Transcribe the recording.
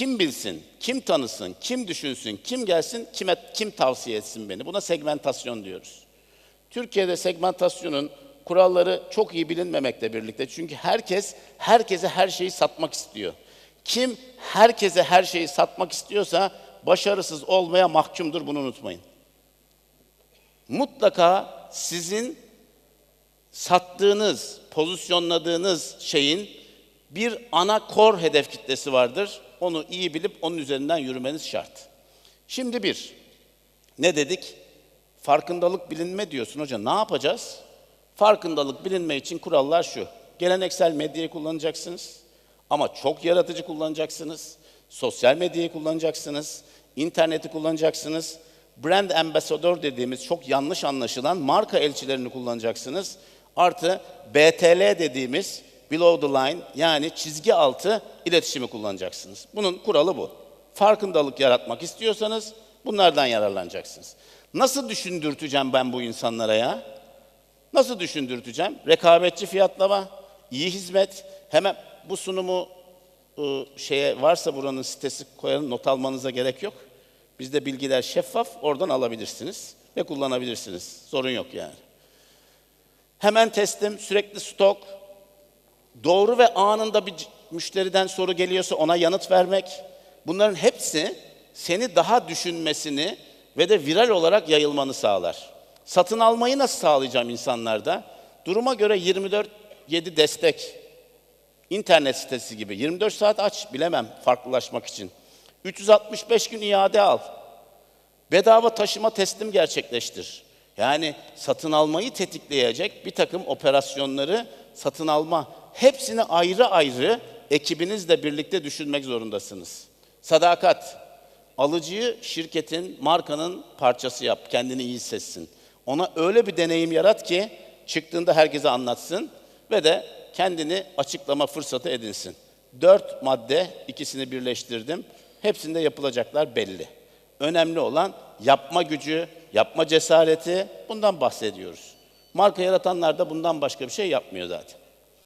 Kim bilsin, kim tanısın, kim düşünsün, kim gelsin, kime kim tavsiye etsin beni. Buna segmentasyon diyoruz. Türkiye'de segmentasyonun kuralları çok iyi bilinmemekle birlikte çünkü herkes herkese her şeyi satmak istiyor. Kim herkese her şeyi satmak istiyorsa başarısız olmaya mahkumdur bunu unutmayın. Mutlaka sizin sattığınız, pozisyonladığınız şeyin bir ana kor hedef kitlesi vardır. Onu iyi bilip onun üzerinden yürümeniz şart. Şimdi bir, ne dedik? Farkındalık bilinme diyorsun hocam. Ne yapacağız? Farkındalık bilinme için kurallar şu. Geleneksel medyayı kullanacaksınız. Ama çok yaratıcı kullanacaksınız. Sosyal medyayı kullanacaksınız. interneti kullanacaksınız. Brand ambassador dediğimiz çok yanlış anlaşılan marka elçilerini kullanacaksınız. Artı BTL dediğimiz below the line yani çizgi altı iletişimi kullanacaksınız. Bunun kuralı bu. Farkındalık yaratmak istiyorsanız bunlardan yararlanacaksınız. Nasıl düşündürteceğim ben bu insanlara ya? Nasıl düşündürteceğim? Rekabetçi fiyatlama, iyi hizmet. Hemen bu sunumu ı, şeye varsa buranın sitesi koyalım, not almanıza gerek yok. Bizde bilgiler şeffaf, oradan alabilirsiniz ve kullanabilirsiniz. Sorun yok yani. Hemen teslim, sürekli stok, doğru ve anında bir müşteriden soru geliyorsa ona yanıt vermek. Bunların hepsi seni daha düşünmesini ve de viral olarak yayılmanı sağlar. Satın almayı nasıl sağlayacağım insanlarda? Duruma göre 24-7 destek. İnternet sitesi gibi. 24 saat aç bilemem farklılaşmak için. 365 gün iade al. Bedava taşıma teslim gerçekleştir. Yani satın almayı tetikleyecek bir takım operasyonları satın alma. Hepsini ayrı ayrı ekibinizle birlikte düşünmek zorundasınız. Sadakat. Alıcıyı şirketin, markanın parçası yap. Kendini iyi hissetsin. Ona öyle bir deneyim yarat ki çıktığında herkese anlatsın ve de kendini açıklama fırsatı edinsin. Dört madde, ikisini birleştirdim. Hepsinde yapılacaklar belli. Önemli olan yapma gücü, yapma cesareti bundan bahsediyoruz. Marka yaratanlar da bundan başka bir şey yapmıyor zaten.